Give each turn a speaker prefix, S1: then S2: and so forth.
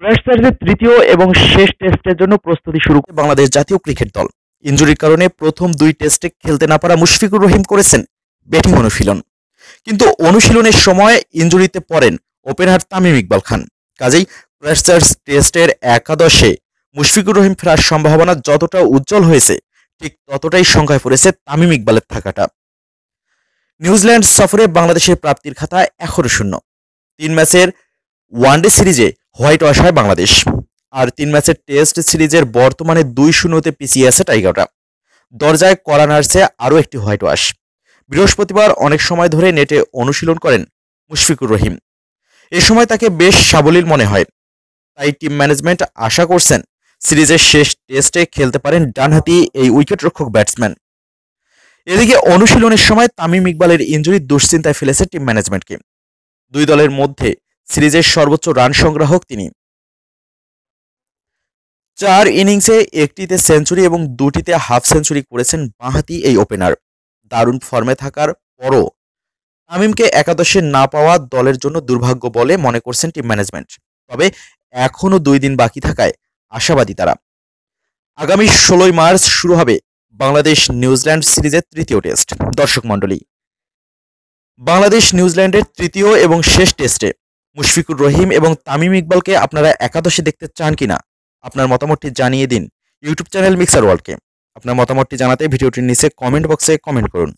S1: ক্রাইস্টচার্চের তৃতীয় এবং শেষ টেস্টের জন্য প্রস্তুতি শুরু করে বাংলাদেশ জাতীয় ক্রিকেট দল। ইনজুরির কারণে প্রথম দুই টেস্টে খেলতে না পারা মুশফিকুর রহিম করেছেন ব্যাটিং অনুশীলন। কিন্তু অনুশীলনের সময় ইনজুরিতে পড়েন ওপেনার তামিম ইকবাল খান। কাজেই ক্রাইস্টচার্চ টেস্টের একাদশে মুশফিকুর রহিম ফেরার সম্ভাবনা যতটা উজ্জ্বল হয়েছে, ঠিক ততটাই সংখ্যায় পড়েছে তামিম ইকবালের থাকাটা। নিউজিল্যান্ড সফরে বাংলাদেশের প্রাপ্তির খাতা এখনও শূন্য। তিন ম্যাচের ওয়ানডে সিরিজে হোয়াইট ওয়াশ হয় বাংলাদেশ। আর তিন ম্যাচের টেস্ট সিরিজের বর্তমানে দুই শূন্যতে পিছিয়ে আছে টাইগাররা দরজায় করা নাড়ছে আরও একটি হোয়াইট ওয়াশ। বৃহস্পতিবার অনেক সময় ধরে নেটে অনুশীলন করেন মুশফিকুর রহিম। এ সময় তাকে বেশ সাবলীল মনে হয়। তাই টিম ম্যানেজমেন্ট আশা করছেন সিরিজের শেষ টেস্টে খেলতে পারেন ডানহাতি এই উইকেটরক্ষক ব্যাটসম্যান। এদিকে অনুশীলনের সময় তামিম ইকবালের ইঞ্জুরি দুশ্চিন্তায় ফেলেছে টিম ম্যানেজমেন্টকে। দুই দলের মধ্যে সিরিজের সর্বোচ্চ রান সংগ্রাহক তিনি। চার ইনিংসে একটিতে সেঞ্চুরি এবং দুটিতে হাফ সেঞ্চুরি করেছেন বাঁহাতি এই ওপেনার দারুণ ফর্মে থাকার পরও তামিমকে একাদশে না পাওয়া দলের জন্য দুর্ভাগ্য বলে মনে করছেন টিম ম্যানেজমেন্ট তবে এখনও দুই দিন বাকি থাকায় আশাবাদী তারা। আগামী ষোলোই মার্চ শুরু হবে বাংলাদেশ নিউজিল্যান্ড সিরিজের তৃতীয় টেস্ট দর্শক মণ্ডলী, বাংলাদেশ নিউজিল্যান্ডের তৃতীয় এবং শেষ টেস্টে মুশফিকুর রহিম এবং তামিম ইকবালকে আপনারা একাদশে দেখতে চান কিনা, আপনার মতামতটি জানিয়ে দিন ইউটিউব চ্যানেল মিক্সার ওয়ার্ল্ডকে। আপনার মতামতটি জানাতে ভিডিওটির নিচে কমেন্ট বক্সে কমেন্ট করুন।